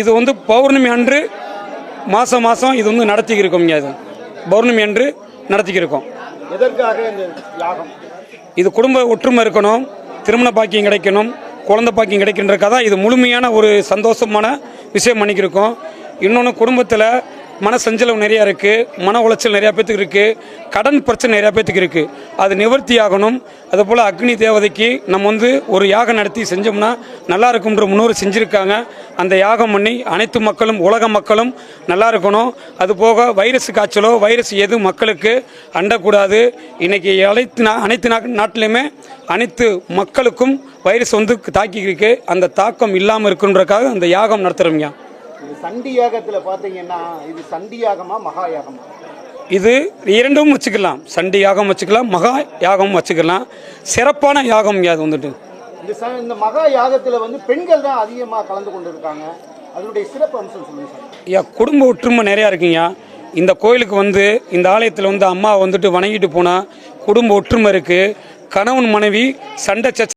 இது வந்து பௌர்ணமி அன்று மாதம் மாதம் இது வந்து நடத்திக்கிருக்கோம் இங்கே அது பௌர்ணமி அன்று நடத்திக்கிருக்கோம். எதற்காக இந்த யாகம்? இது குடும்ப ஒற்றுமை இருக்கணும் திருமண பாக்கியம் கிடைக்கணும் குழந்தை பாக்கியம் கிடைக்கின்றக்காக தான் இது முழுமையான ஒரு சந்தோஷமான விஷயம் பண்ணிக்கிருக்கோம். இன்னொன்று குடும்பத்தில் மன சஞ்சலம் நிறையா இருக்குது மன உளைச்சல் நிறையா பேத்துக்கு இருக்குது கடன் பிரச்சனை நிறையா பேத்துக்கு இருக்குது அது நிவர்த்தி ஆகணும். அதுபோல் அக்னி தேவதைக்கு நம்ம வந்து ஒரு யாகம் நடத்தி செஞ்சோம்னா நல்லா இருக்கும்ன்ற முன்னோர் செஞ்சுருக்காங்க. அந்த யாகம் பண்ணி அனைத்து மக்களும் உலக மக்களும் நல்லா இருக்கணும். அது போக வைரஸ் காய்ச்சலோ வைரஸ் எதுவும் மக்களுக்கு அண்டக்கூடாது. இன்னைக்கு அனைத்து நா- அனைத்து நா- நாட்டிலையுமே அனைத்து மக்களுக்கும் வைரஸ் வந்து தாக்கி இருக்கு அந்த தாக்கம் இல்லாமல் இருக்குன்றக்காக அந்த யாகம் நடத்துகிறோம்யா சண்டி யாகத்துல பாத்தீங்கன்னா இது சண்டி யாகமா மகா யாகமா இது இரண்டும் வச்சுக்கலாம். சண்டி யாகம் வச்சுக்கலாம் மகா யாகம் வச்சுக்கலாம். சிறப்பான யாகம் அது வந்துட்டு? இந்த ச- இந்த மகா யாகத்துல வந்து பெண்கள் தான் அதிகமா கலந்து கொண்டு இருக்காங்க அதனுடைய சிறப்பு அம்சம் சொல்லுங்க சார். ஐயா குடும்ப ஒற்றுமை நிறையா இருக்குங்க இந்த கோயிலுக்கு வந்து இந்த ஆலயத்தில் வந்து அம்மா வந்துட்டு வணங்கிட்டு போனால் குடும்ப ஒற்றுமை இருக்குது கணவன் மனைவி சண்டை சச்ச